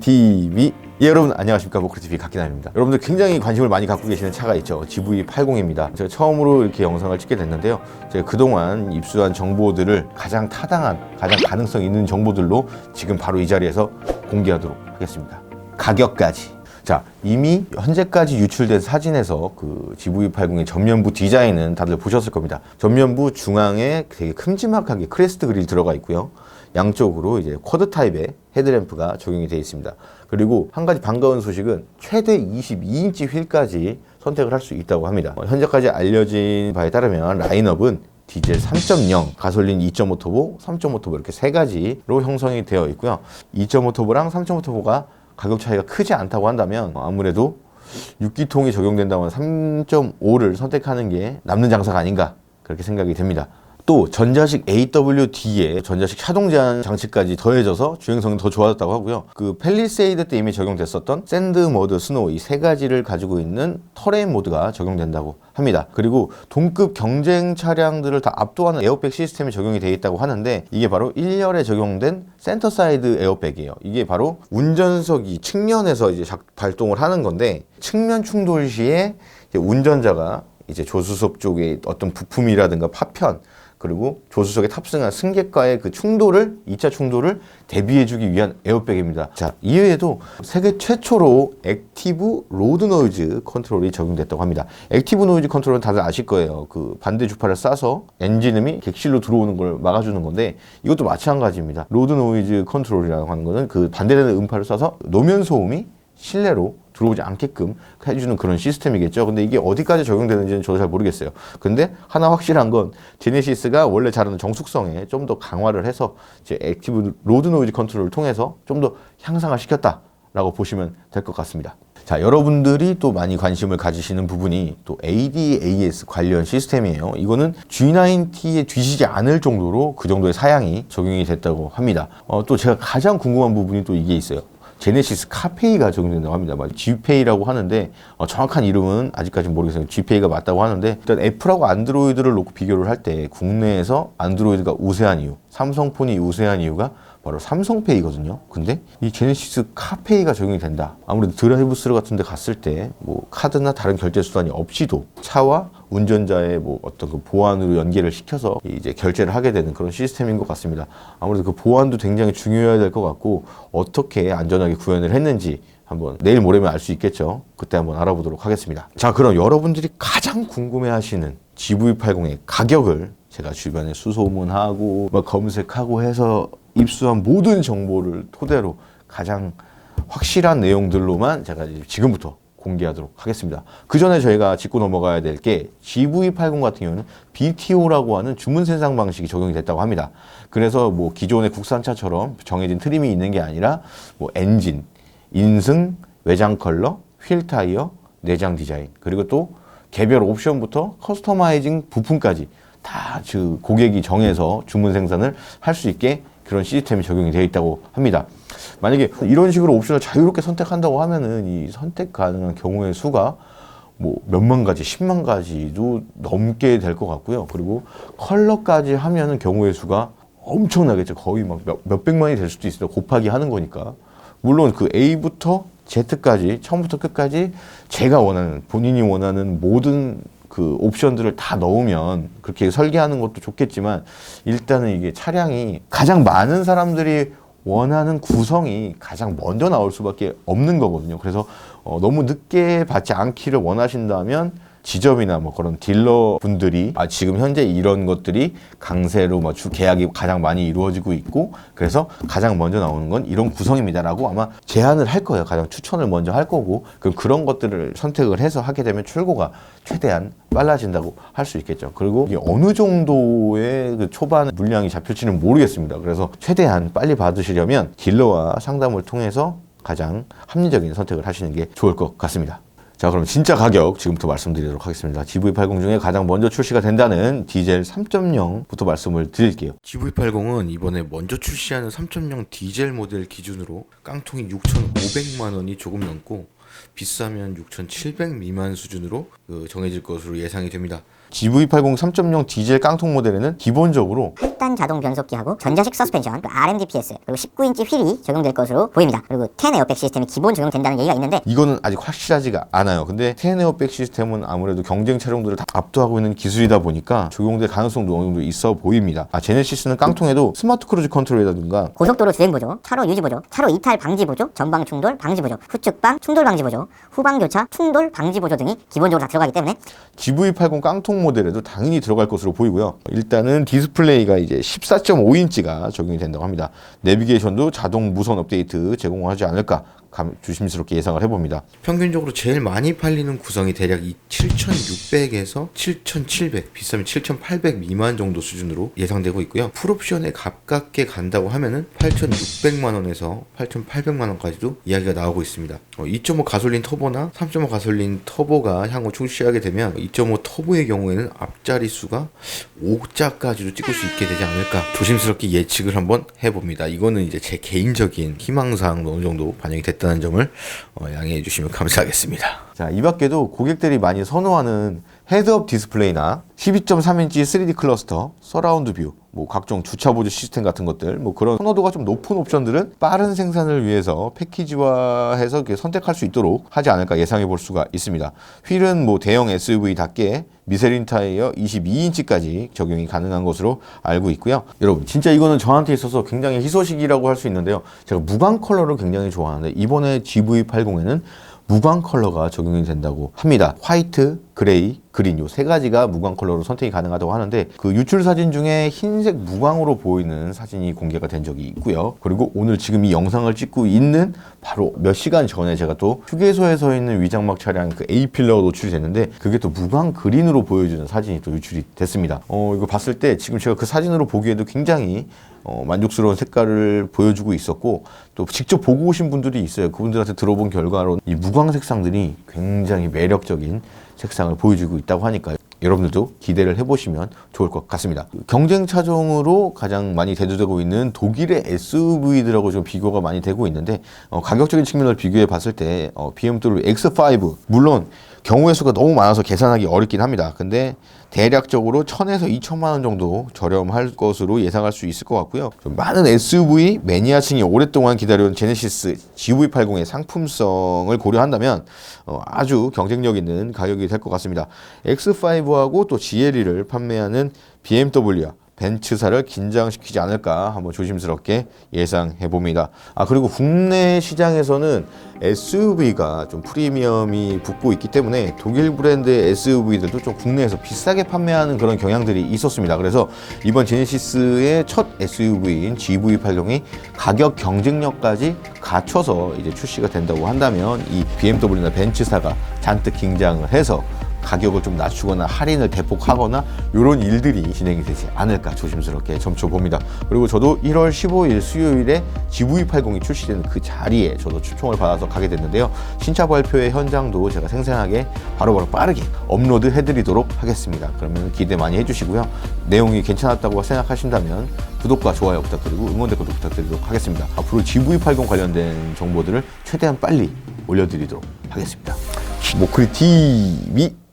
TV 예, 여러분 안녕하십니까 모크리 TV 각기남입니다. 여러분들 굉장히 관심을 많이 갖고 계시는 차가 있죠. GV80입니다. 제가 처음으로 이렇게 영상을 찍게 됐는데요. 제가 그동안 입수한 정보들을 가장 타당한, 가장 가능성 있는 정보들로 지금 바로 이 자리에서 공개하도록 하겠습니다. 가격까지. 자, 이미 현재까지 유출된 사진에서 그 GV80의 전면부 디자인은 다들 보셨을 겁니다. 전면부 중앙에 되게 큼지막하게 크레스트 그릴 들어가 있고요. 양쪽으로 이제 쿼드 타입의 헤드램프가 적용이 되어 있습니다. 그리고 한 가지 반가운 소식은 최대 22인치 휠까지 선택을 할 수 있다고 합니다. 어, 현재까지 알려진 바에 따르면 라인업은 디젤 3.0, 가솔린 2.5 터보, 3.5 터보 이렇게 세 가지로 형성이 되어 있고요. 2.5 터보랑 3.5 터보가 가격 차이가 크지 않다고 한다면 어, 아무래도 6기통이 적용된다면 3.5를 선택하는 게 남는 장사가 아닌가 그렇게 생각이 됩니다. 또 전자식 AWD에 전자식 차동 제한 장치까지 더해져서 주행성이 더 좋아졌다고 하고요. 그 펠리세이드 때 이미 적용됐었던 샌드 모드, 스노우 이 세 가지를 가지고 있는 터레인 모드가 적용된다고 합니다. 그리고 동급 경쟁 차량들을 다 압도하는 에어백 시스템이 적용이 되어 있다고 하는데 이게 바로 1열에 적용된 센터 사이드 에어백이에요. 이게 바로 운전석이 측면에서 이제 작- 발동을 하는 건데 측면 충돌 시에 운전자가 이제 조수석 쪽에 어떤 부품이라든가 파편 그리고 조수석에 탑승한 승객과의 그 충돌을 2차 충돌을 대비해주기 위한 에어백입니다. 자 이외에도 세계 최초로 액티브 로드 노이즈 컨트롤이 적용됐다고 합니다. 액티브 노이즈 컨트롤은 다들 아실 거예요. 그 반대 주파를 쏴서 엔진음이 객실로 들어오는 걸 막아주는 건데 이것도 마찬가지입니다. 로드 노이즈 컨트롤이라고 하는 것은 그 반대되는 음파를 쏴서 노면 소음이 실내로 들어오지 않게끔 해주는 그런 시스템이겠죠. 근데 이게 어디까지 적용되는지는 저도 잘 모르겠어요. 근데 하나 확실한 건 제네시스가 원래 잘하는 정숙성에 좀 더 강화를 해서 이제 액티브 로드 노이즈 컨트롤을 통해서 좀 더 향상화 시켰다라고 보시면 될 것 같습니다. 자, 여러분들이 또 많이 관심을 가지시는 부분이 또 ADAS 관련 시스템이에요. 이거는 G90T에 뒤지지 않을 정도로 그 정도의 사양이 적용이 됐다고 합니다. 어, 또 제가 가장 궁금한 부분이 또 이게 있어요. 제네시스 카페이가 적용된다고 합니다. 뭐 G페이라고 하는데 어, 정확한 이름은 아직까지 모르겠어요. G페이가 맞다고 하는데 일단 애플하고 안드로이드를 놓고 비교를 할 때 국내에서 안드로이드가 우세한 이유, 삼성폰이 우세한 이유가 바로 삼성페이거든요. 근데 이 제네시스 카페이가 적용이 된다. 아무래도 드라이브스루 같은 데 갔을 때 뭐 카드나 다른 결제 수단이 없이도 차와 운전자의 뭐 어떤 그 보안으로 연계를 시켜서 이제 결제를 하게 되는 그런 시스템인 것 같습니다. 아무래도 그 보안도 굉장히 중요해야 될 것 같고 어떻게 안전하게 구현을 했는지 한번 내일 모레면 알 수 있겠죠. 그때 한번 알아보도록 하겠습니다. 자, 그럼 여러분들이 가장 궁금해 하시는 GV80의 가격을 제가 주변에 수소문하고 막 검색하고 해서 입수한 모든 정보를 토대로 가장 확실한 내용들로만 제가 지금부터 공개하도록 하겠습니다. 그 전에 저희가 짚고 넘어가야 될 게 GV80 같은 경우는 BTO라고 하는 주문 생산 방식이 적용이 됐다고 합니다. 그래서 뭐 기존의 국산차처럼 정해진 트림이 있는 게 아니라 뭐 엔진, 인승, 외장 컬러, 휠 타이어, 내장 디자인 그리고 또 개별 옵션부터 커스터마이징 부품까지 다그 고객이 정해서 주문 생산을 할 수 있게 그런 시스템이 적용이 되어 있다고 합니다. 만약에 이런 식으로 옵션을 자유롭게 선택한다고 하면은 이 선택 가능한 경우의 수가 뭐 몇만 가지, 십만 가지도 넘게 될 것 같고요. 그리고 컬러까지 하면은 경우의 수가 엄청나겠죠. 거의 막 몇, 몇백만이 될 수도 있어요. 곱하기 하는 거니까. 물론 그 A부터 Z까지 처음부터 끝까지 제가 원하는 본인이 원하는 모든 그 옵션들을 다 넣으면 그렇게 설계하는 것도 좋겠지만 일단은 이게 차량이 가장 많은 사람들이 원하는 구성이 가장 먼저 나올 수밖에 없는 거거든요. 그래서 어, 너무 늦게 받지 않기를 원하신다면 지점이나 뭐 그런 딜러 분들이 아 지금 현재 이런 것들이 강세로 뭐 주 계약이 가장 많이 이루어지고 있고 그래서 가장 먼저 나오는 건 이런 구성입니다라고 아마 제안을 할 거예요. 가장 추천을 먼저 할 거고 그럼 그런 것들을 선택을 해서 하게 되면 출고가 최대한 빨라진다고 할 수 있겠죠. 그리고 이게 어느 정도의 그 초반 물량이 잡힐지는 모르겠습니다. 그래서 최대한 빨리 받으시려면 딜러와 상담을 통해서 가장 합리적인 선택을 하시는 게 좋을 것 같습니다. 자, 그럼 진짜 가격 지금부터 말씀드리도록 하겠습니다. GV80 중에 가장 먼저 출시가 된다는 디젤 3.0부터 말씀을 드릴게요. GV80은 이번에 먼저 출시하는 3.0 디젤 모델 기준으로 깡통이 6,500만 원이 조금 넘고 비싸면 6,700 미만 수준으로 그 정해질 것으로 예상이 됩니다. GV80 3.0 디젤 깡통 모델에는 기본적으로 8단 자동 변속기하고 전자식 서스펜션, 그 RMDPS, 그리고 19인치 휠이 적용될 것으로 보입니다. 그리고 10 에어백 시스템이 기본 적용된다는 얘기가 있는데 이거는 아직 확실하지가 않아요. 근데 텐에어백 시스템은 아무래도 경쟁 차량들을 다 압도하고 있는 기술이다 보니까 적용될 가능성도 어느 정도 있어 보입니다. 아, 제네시스는 깡통에도 스마트 크루즈 컨트롤이라든가 고속도로 주행 보조, 차로 유지 보조, 차로 이탈 방지 보조, 전방 충돌 방지 보조, 후측방 충돌 방지 보조, 후방 교차 충돌 방지 보조 등이 기본적으로 다 들어가기 때문에 GV80 깡통 모델에도 당연히 들어갈 것으로 보이고요. 일단은 디스플레이가 이제 14.5인치가 적용이 된다고 합니다. 내비게이션도 자동 무선 업데이트 제공하지 않을까 감- 조심스럽게 예상을 해봅니다. 평균적으로 제일 많이 팔리는 구성이 대략 이 7,600에서 7,700, 비싸면 7,800 미만 정도 수준으로 예상되고 있고요. 풀옵션에 가깝게 간다고 하면은 8,600만 원에서 8,800만 원까지도 이야기가 나오고 있습니다. 어, 2.5 가솔린 터보나 3.5 가솔린 터보가 향후 출시하게 되면 2.5 터보의 경우에는 앞자리 수가 5자까지도 찍을 수 있게 되지 않을까 조심스럽게 예측을 한번 해봅니다. 이거는 이제 제 개인적인 희망사항도 어느 정도 반영이 됐 다는 점을 어, 양해해 주시면 감사하겠습니다. 자, 이 밖에도 고객들이 많이 선호하는 헤드업 디스플레이나 12.3인치 3D 클러스터, 서라운드 뷰, 뭐 각종 주차 보조 시스템 같은 것들, 뭐 그런 선호도가 좀 높은 옵션들은 빠른 생산을 위해서 패키지화해서 선택할 수 있도록 하지 않을까 예상해 볼 수가 있습니다. 휠은 뭐 대형 SUV답게 미쉐린 타이어 22인치까지 적용이 가능한 것으로 알고 있고요. 여러분, 진짜 이거는 저한테 있어서 굉장히 희소식이라고 할 수 있는데요. 제가 무광 컬러를 굉장히 좋아하는데 이번에 GV80에는 무광 컬러가 적용이 된다고 합니다. 화이트, 그레이, 그린 요 세 가지가 무광 컬러로 선택이 가능하다고 하는데 그 유출 사진 중에 흰색 무광으로 보이는 사진이 공개가 된 적이 있고요. 그리고 오늘 지금 이 영상을 찍고 있는 바로 몇 시간 전에 제가 또 휴게소에 서 있는 위장막 차량 그 A 필러가 노출이 됐는데 그게 또 무광 그린으로 보여주는 사진이 또 유출이 됐습니다. 어 이거 봤을 때 지금 제가 그 사진으로 보기에도 굉장히 어, 만족스러운 색깔을 보여주고 있었고 또 직접 보고 오신 분들이 있어요. 그분들한테 들어본 결과로 이 무광 색상들이 굉장히 매력적인 색상을 보여주고 있다고 하니까 여러분들도 기대를 해보시면 좋을 것 같습니다. 경쟁 차종으로 가장 많이 대두되고 있는 독일의 SUV들하고 좀 비교가 많이 되고 있는데 어, 가격적인 측면을 비교해 봤을 때 어, BMW X5 물론 경우의 수가 너무 많아서 계산하기 어렵긴 합니다. 근데 대략적으로 1000에서 2000만 원 정도 저렴할 것으로 예상할 수 있을 것 같고요. 좀 많은 SUV 매니아층이 오랫동안 기다려온 제네시스 GV80의 상품성을 고려한다면 어, 아주 경쟁력 있는 가격이 될 것 같습니다. X5하고 또 GLE를 판매하는 BMW와 벤츠사를 긴장시키지 않을까 한번 조심스럽게 예상해 봅니다. 아 그리고 국내 시장에서는 SUV가 좀 프리미엄이 붙고 있기 때문에 독일 브랜드의 SUV들도 좀 국내에서 비싸게 판매하는 그런 경향들이 있었습니다. 그래서 이번 제네시스의 첫 SUV인 GV80이 가격 경쟁력까지 갖춰서 이제 출시가 된다고 한다면 이 BMW나 벤츠사가 잔뜩 긴장을 해서 가격을 좀 낮추거나 할인을 대폭 하거나 이런 일들이 진행이 되지 않을까 조심스럽게 점쳐봅니다. 그리고 저도 1월 15일 수요일에 GV80이 출시되는 그 자리에 저도 초청을 받아서 가게 됐는데요. 신차 발표회 현장도 제가 생생하게 바로 바로 빠르게 업로드 해드리도록 하겠습니다. 그러면 기대 많이 해주시고요. 내용이 괜찮았다고 생각하신다면 구독과 좋아요 부탁드리고 응원 댓글도 부탁드리도록 하겠습니다. 앞으로 GV80 관련된 정보들을 최대한 빨리 올려드리도록 하겠습니다. 모크리 TV